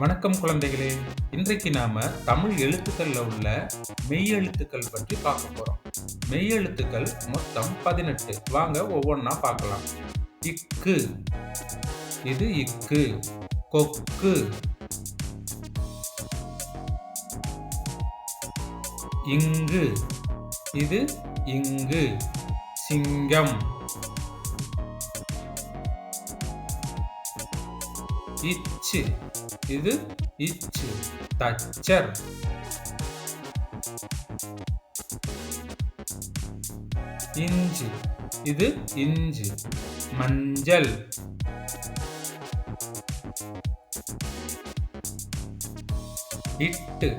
வணக்கம் குழந்தைகளே. இன்றைக்கு நாம தமிழ் எழுத்துக்கள்ல உள்ள மெய் எழுத்துக்கள் பற்றி பார்க்க போறோம். மெய் எழுத்துக்கள் மொத்தம் பதினெட்டு. வாங்க ஒவ்வொன்றா பார்க்கலாம். இக்கு. இது இக்கு. கொக்கு. இங்கு. இது இங்கு. சிங்கம். இச்சு. இது இச்சு தச்சர். இஞ்சு இது இஞ்சு மஞ்சள். இட்டு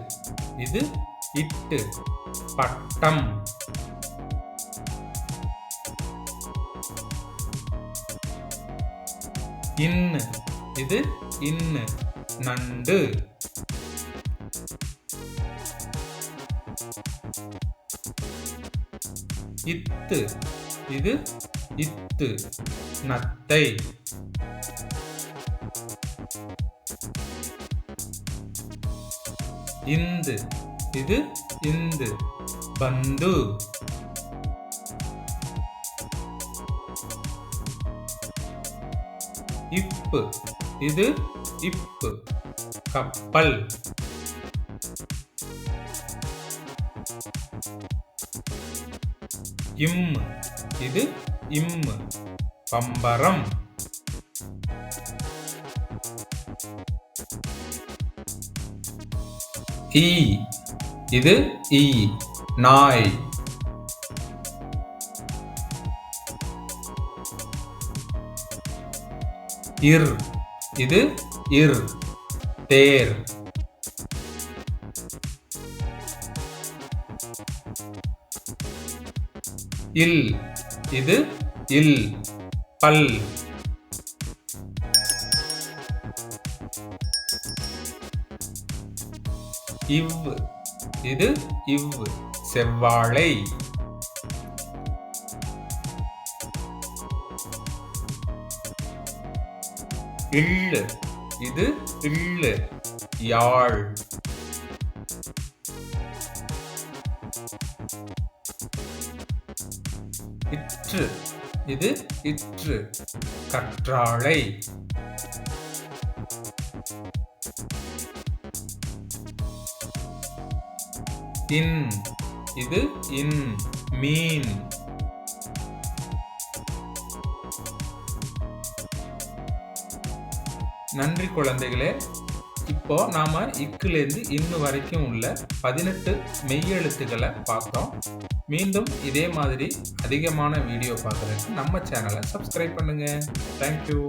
இது இட்டு பட்டம். இன்னு இது இன்னு. நண்டு. இத்து. இது இத்து. நத்தை. இந்து. இது இந்து. பந்து. இப்பு. இது இப்பு கப்பல். இம் இது இம் பம்பரம். ஈ இது ஈ நாய். இர் இது இர் தேர். இல் இது இல் பல். இவ் இது இவ் செவ்வாழை. இள்ளு இது இள்ளு யாழ். இற்று இது இற்று கற்றாழை. இன் இது இன் மீன். நன்றி குழந்தைகளே. இப்போ நாம இக்குலேருந்து இன்னு வரைக்கும் உள்ள பதினெட்டு மெய்யெழுத்துக்களை பார்த்தோம். மீண்டும் இதே மாதிரி அதிகமான வீடியோ பார்க்குறதுக்கு நம்ம சேனலை சப்ஸ்கிரைப் பண்ணுங்கள் தேங்க்யூ